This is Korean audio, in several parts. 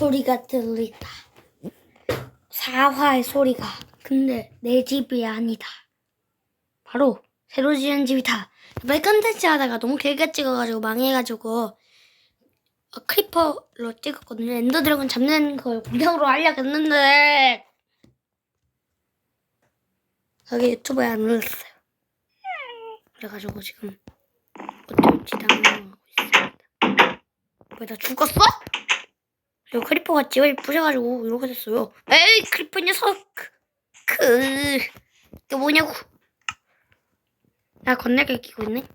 소리가 들린다. 사화의 소리가. 근데 내 집이 아니다. 바로 새로 지은 집이다. 이번에 컨텐츠 하다가 너무 길게 찍어가지고 망해가지고 어, 크리퍼로 찍었거든요. 엔더 드래곤 잡는 걸 공장으로 하려고 했는데 여기 유튜브에 안 올렸어요. 그래가지고 지금 어쩔지 당하고 있습니다. 왜 나 죽었어? 그리고 크리퍼가 집을 부셔가지고 이렇게 됐어요. 에이 크리퍼 녀석! 그 이게 뭐냐고? 나 건네개 끼고 있네.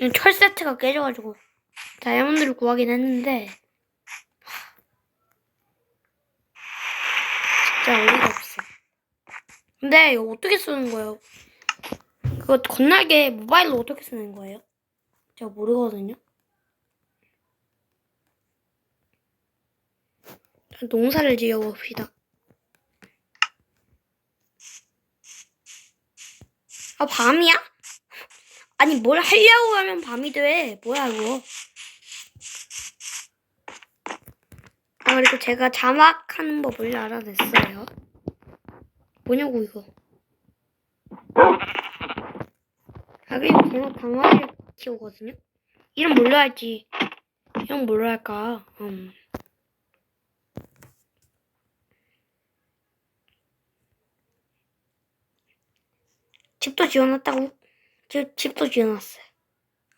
이철 세트가 깨져가지고 다이아몬드를 구하긴 했는데 하, 진짜 어이가 없어. 근데 이거 어떻게 쓰는 거예요? 그거 건날개 모바일로 어떻게 쓰는 거예요? 제가 모르거든요. 농사를 지어봅시다. 아, 밤이야? 아니, 뭘 하려고 하면 밤이 돼. 뭐야, 이거. 아, 그리고 제가 자막하는 법을 알아냈어요. 뭐냐고, 이거. 아, 그리고 제가 강아지를 키우거든요. 이름 뭘로 할지. 이름 뭘로 할까? 음. 집도 지어놨다고? 집, 집도 지어놨어요.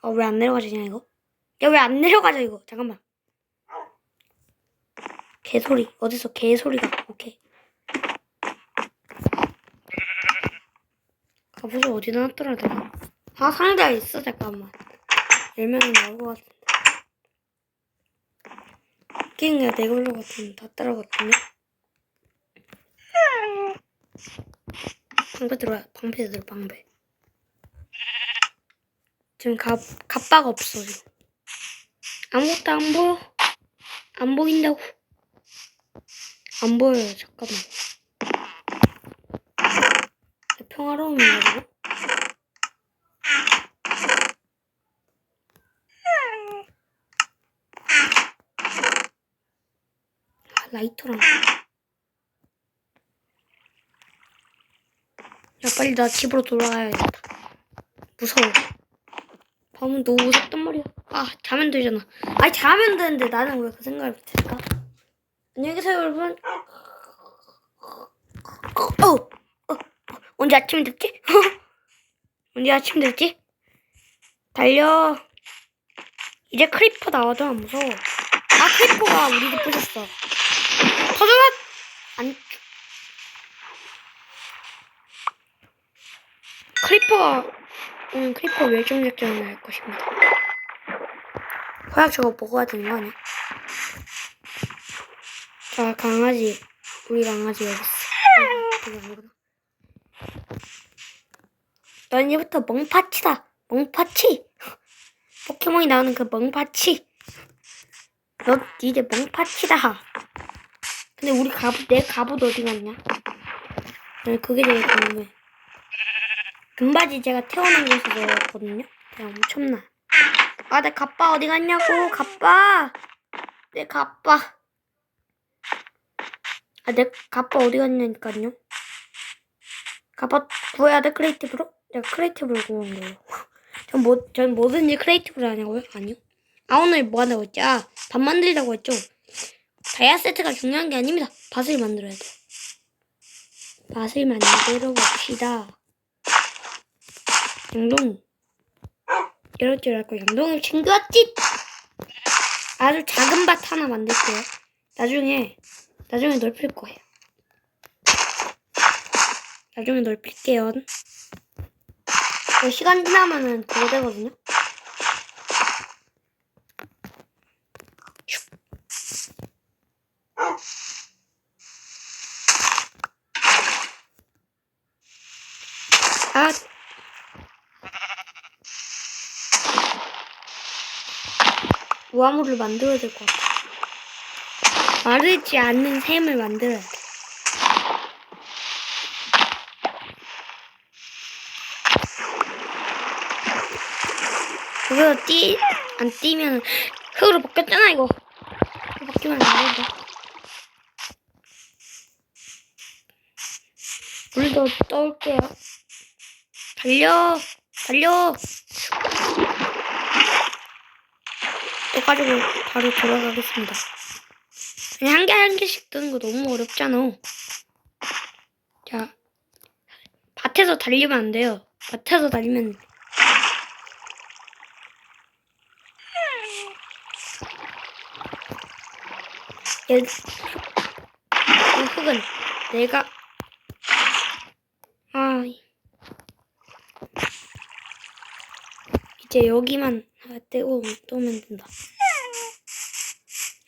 어, 왜안 내려가지냐, 이거? 야, 왜 안 내려가죠, 이거? 잠깐만. 개소리. 어디서 개소리가. 오케이. 갑옷이 어디 놨더라, 내가. 아, 상자에 있어, 잠깐만. 열면은 나올 것 같은데. 게임가 내 걸로 같은데, 다 따라갔거든요? 방패 들어와. 방패 들어, 방패. 지금 갑, 갑바가 없어, 지금. 아무것도 안 보여. 안 보인다고. 안 보여요, 잠깐만. 평화로움이라고? 아, 라이터랑. 야, 빨리 나 집으로 돌아가야겠다. 무서워. 밤은 너무 무섭단 말이야. 아, 자면 되잖아. 아니, 자면 되는데 나는 왜 그 생각을 못했을까? 안녕히 계세요, 여러분. 어, 어, 어, 언제 아침 됐지? 언제 아침 됐지? 달려. 이제 크리퍼 나와도 안 무서워. 아, 크리퍼가 우리도 부셨어. 터져라! 안, 크리퍼가 응, 크리퍼 멸종 작전을 할 것입니다. 허약 저거 먹어야 되는 거 아니야? 자, 강아지. 우리 강아지 여기 있어. 넌 이제부터 멍파치다. 멍파치. 포켓몬이 나오는 그 멍파치. 너 이제 멍파치다. 근데 우리 갑옷, 내 갑옷 어디 갔냐? 난 그게 제일 궁금해. 금바지 제가 태어난 곳에서 넣었거든요. 그냥 엄청나. 아, 내 갑바 어디 갔냐고, 갑바. 내 갑바. 아, 내 갑바 어디 갔냐니까요. 갑바 구해야 돼, 크리에이티브로? 내가 크리에이티브로 구한 거예요. 전 뭐, 전 뭐든지 크리에이티브로 하냐고요? 아니요. 아, 오늘 뭐 한다고 했죠? 아, 밥 만들자고 했죠? 다이아 세트가 중요한 게 아닙니다. 밭을 만들어야 돼. 밭을 만들어 봅시다. 양동. 이럴 줄 알고 양동을 챙겨왔지. 아주 작은 밭 하나 만들게요. 나중에 나중에 넓힐 거예요. 나중에 넓힐게요. 어, 시간 지나면은 그거 되거든요. 슉. 아 우아물을 만들어야 될 것 같아. 마르지 않는 샘을 만들어야 돼. 그거 뛰, 안 뛰면 흙으로 벗겼잖아, 이거. 바뀌면 안 된다. 물도 떠올게요. 달려! 달려! 가지고 바로 돌아가겠습니다. 아니, 한 개 한 개씩 뜨는 거 너무 어렵잖아. 자, 밭에서 달리면 안 돼요. 밭에서 달리면 얘, 이 흙은 내가 아 이제 여기만 떼고 떠면 된다.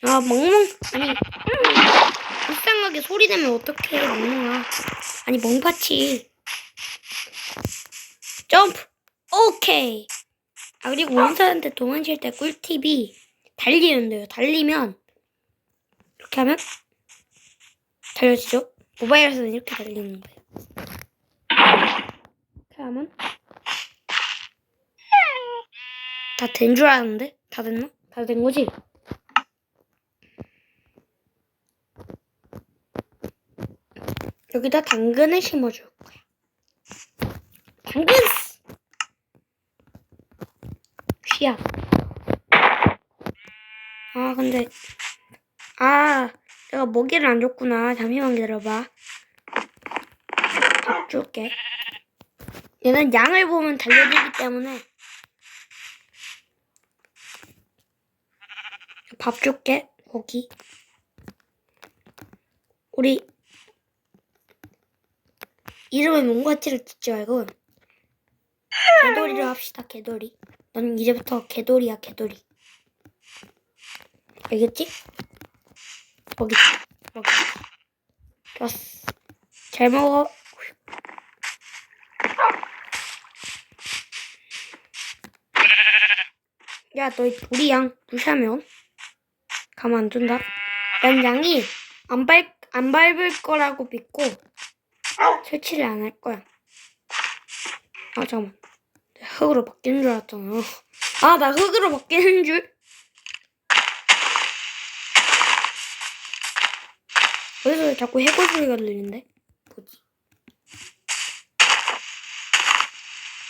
아 멍멍. 아니 음, 불쌍하게 소리 내면 어떡해 멍멍아. 아니 멍파치. 점프. 오케이. 아 그리고 원사한테 도망칠 때 꿀팁이 달리는데요. 달리면 이렇게 하면 달려지죠? 모바일에서는 이렇게 달리는 거예요. 이렇게 하면 다 된 줄 알았는데? 다 됐나? 다 된 거지? 여기다 당근을 심어줄 거야. 당근! 휘야. 아, 근데, 아, 내가 먹이를 안 줬구나. 잠시만 기다려봐. 밥 줄게. 얘는 양을 보면 달려들기 때문에 밥 줄게. 고기. 우리 이름을 몽가치를 듣지 말고 개돌이로 합시다 개돌이. 넌 이제부터 개돌이야 개돌이. 알겠지? 먹이 먹이 좋았어. 잘 먹어. 야 너 우리 양 무시하면 가만 안 둔다. 난 양이 안, 밟, 안 밟을 거라고 믿고 설치를 안 할 거야. 아, 잠깐만. 흙으로 바뀌는 줄 알았잖아. 아, 나 흙으로 바뀌는 줄? 어디서 자꾸 해골 소리가 들리는데? 뭐지?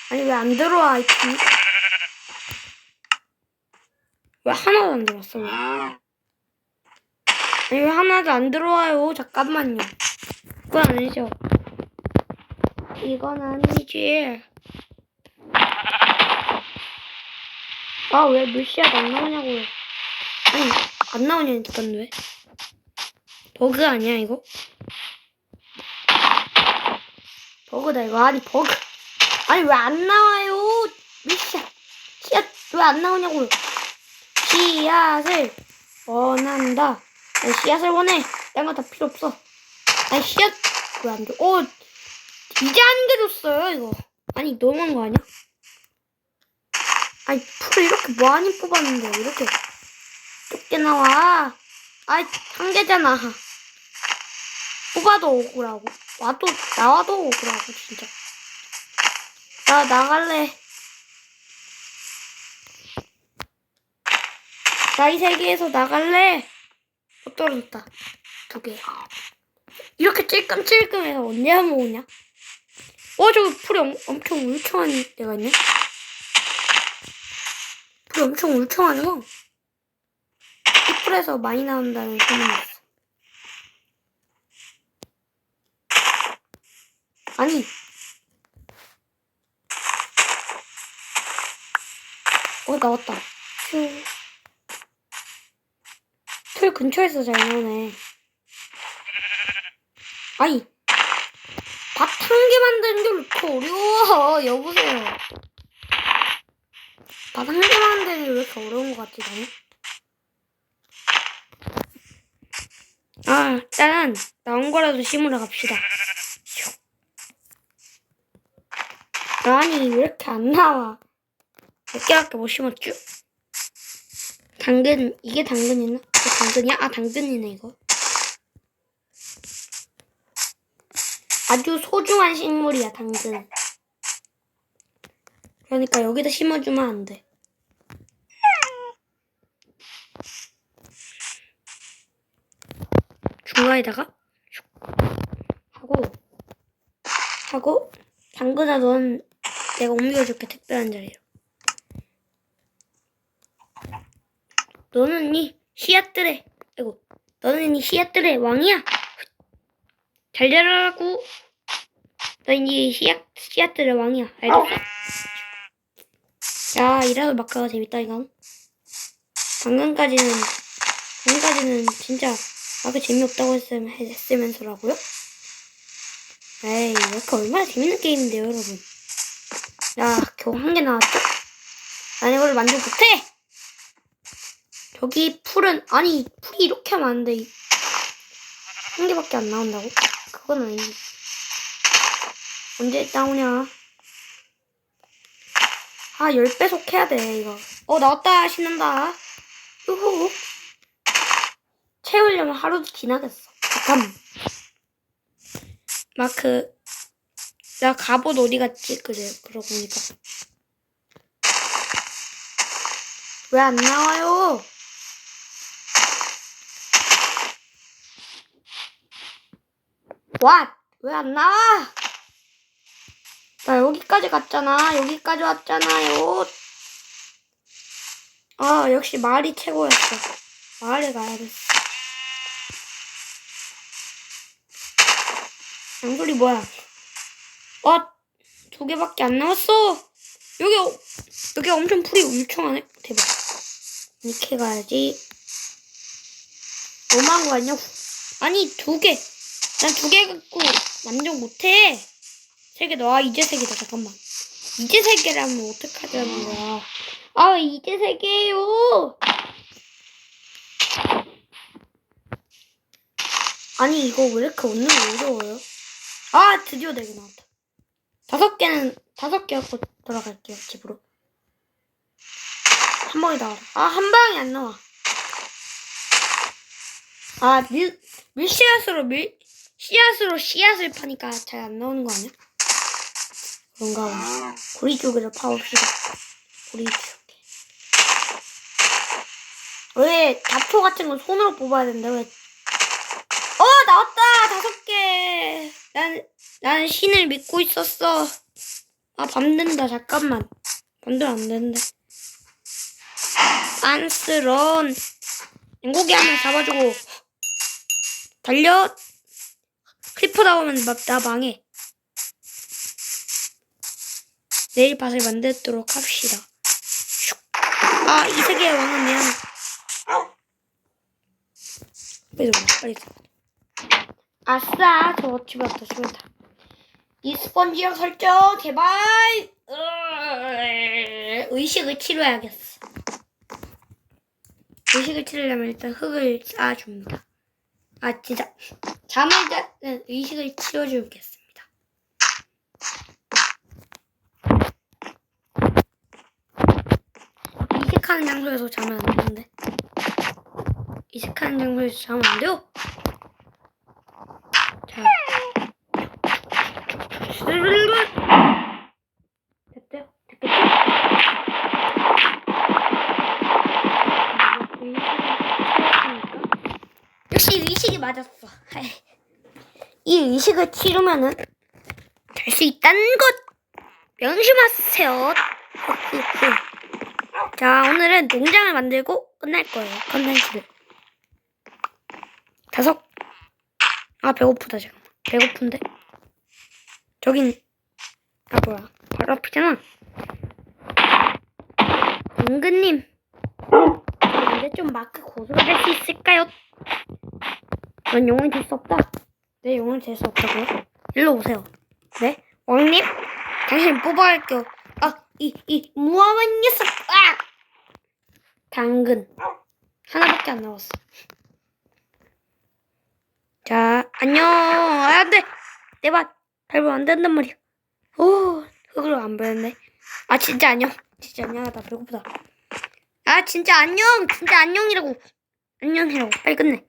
아니, 왜 안 들어와, 이 팀? 왜 하나도 안 들어왔어, 왜? 아니, 왜 하나도 안 들어와요? 잠깐만요. 그건 아니죠. 이건 아니지. 아, 왜 물씨가 안 나오냐고요. 아니, 안 나오냐니까, 왜? 버그 아니야, 이거? 버그다, 이거. 아니, 버그. 아니, 왜 안 나와요? 물씨야. 씨앗, 왜 안 나오냐고요. 씨앗을 원한다. 아니, 씨앗을 원해. 딴 거 다 필요 없어. 아니, 씨앗, 왜안 줘? 오, 이제 안 돼줬어요, 이거. 아니, 너무한 거 아니야? 아니, 풀을 이렇게 많이 뽑았는데, 왜 이렇게 적게 나와? 아이, 한 개잖아. 뽑아도 오구라고. 와도, 나와도 오구라고, 진짜. 나 나갈래. 나 이 세계에서 나갈래. 못 떨어졌다. 두 개. 이렇게 찔끔찔끔해서 언제 한번 오냐? 어, 저기 풀이 엄, 엄청 울창한 데가 있네? 풀이 엄청 울창하네요. 이 풀에서 많이 나온다는 소문이 있어. 아니. 어, 나왔다. 풀. 풀 근처에서 잘 나오네. 아니. 밥한개 만드는 게 어려워? 여보세요. 밥한개 만드는 게 왜 이렇게 어려운 것 같지, 나는? 아, 일단, 나온 거라도 심으러 갑시다. 아니, 왜 이렇게 안 나와? 몇 개밖에 못 심었죠? 당근, 이게 당근이나? 이게 당근이야? 아, 당근이네, 이거. 아주 소중한 식물이야, 당근. 그러니까 여기다 심어주면 안 돼. 이거에다가 슉 하고 하고 당근아 넌 내가 옮겨줄게 특별한 자리로 너는 이 씨앗들의 아이고 너는 이 씨앗들의 왕이야 잘 자라라고 너는 이 씨앗 씨앗들의 왕이야 알겠어? 야 이래서 마카가 재밌다 이건 방금까지는 방금까지는 진짜 마크 재미없다고 했으면, 했으면서라고요? 에이 마크 얼마나 재밌는 게임인데요 여러분 야 겨우 한 개 나왔죠? 난 이걸 만족 못해 저기 풀은 아니 풀이 이렇게 많은데 이- 한 개밖에 안 나온다고? 그건 아니지 언제 나오냐 아, 열 배속 해야 돼, 이거. 어, 나왔다. 신난다. 우후. 채우려면 하루도 지나겠어. 잠깐만. 마크. 나 갑옷 어디 갔지? 그래, 그러고 보니까. 왜 안 나와요? 와! 왜안 나와? 나 여기까지 갔잖아. 여기까지 왔잖아요. 아, 역시 말이 최고였어. 마을에 가야겠어. 양소리 뭐야? 어, 두 개밖에 안 남았어. 여기, 어- 여기 엄청 풀이 울청하네. 대박. 이렇게 가야지. 너무한 거 아니야? 아니, 두 개. 난 두 개 갖고 만족 못해. 세 개 넣어. 이제 세 개다. 잠깐만. 이제 세 개라면 어떡하자는 거야. 아, 이제 세 개예요. 아니, 이거 왜 이렇게 얻는 게 어려워요? 아, 드디어 네개 나왔다. 다섯 개는, 다섯 개 갖고 돌아갈게요, 집으로. 한 방에 나와라. 아, 한 방에 안 나와. 아, 밀, 밀씨앗으로 밀, 씨앗으로 씨앗을 파니까 잘 안 나오는 거 아니야? 그런가 봐. 고리 쪽으로 파봅시다. 고리 쪽에. 왜 잡초 같은 건 손으로 뽑아야 된다? 왜? 어 나왔다 다섯 개. 난 나는 신을 믿고 있었어. 아 밤 된다 잠깐만. 밤도 안 된다. 안스런. 고기 하나 잡아주고 달려. 크리퍼 나오면 막 나 망해. 내일 밭을 만들도록 합시다. 슉. 아, 이 세계의 왕은 미안. 빨리 들어가, 빨리. 아싸, 저 집에 왔다, 집에 왔다. 이 스펀지형 설정, 제발! 으, 의식을 치료해야겠어. 의식을 치르려면 일단 흙을 쌓아줍니다. 아, 진짜. 잠을 자는 의식을 치워주겠습니다. 이식하는 장소에서 자면 안 되는데. 이식하는 장소에서 자면 안 돼요. 자. 됐대요? 됐겠죠? 역시 의식이 맞았어. 이 의식을 치르면은 될 수 있다는 것 명심하세요. 자, 오늘은 농장을 만들고 끝날 거예요. 컨텐츠를. 다섯. 아, 배고프다, 지금. 배고픈데? 저긴, 아, 뭐야. 바로 앞이잖아. 은근님. 근데 좀 마크 고소를 할수 있을까요? 넌 영웅이 될수 없다. 네, 영웅이 될수 없다고요? 일로 오세요. 네? 왕님? 당신 뽑아갈게요. 아, 이, 이, 무함한 녀석! 아! 당근. 하나밖에 안 나왔어. 자, 안녕. 아, 안 돼. 내 밭. 밟으면 안 된단 말이야. 오, 흙으로 안 보였네. 아, 진짜 안녕. 진짜 안녕하다. 배고프다. 아, 진짜 안녕. 진짜 안녕이라고. 안녕이라고. 빨리 끝내.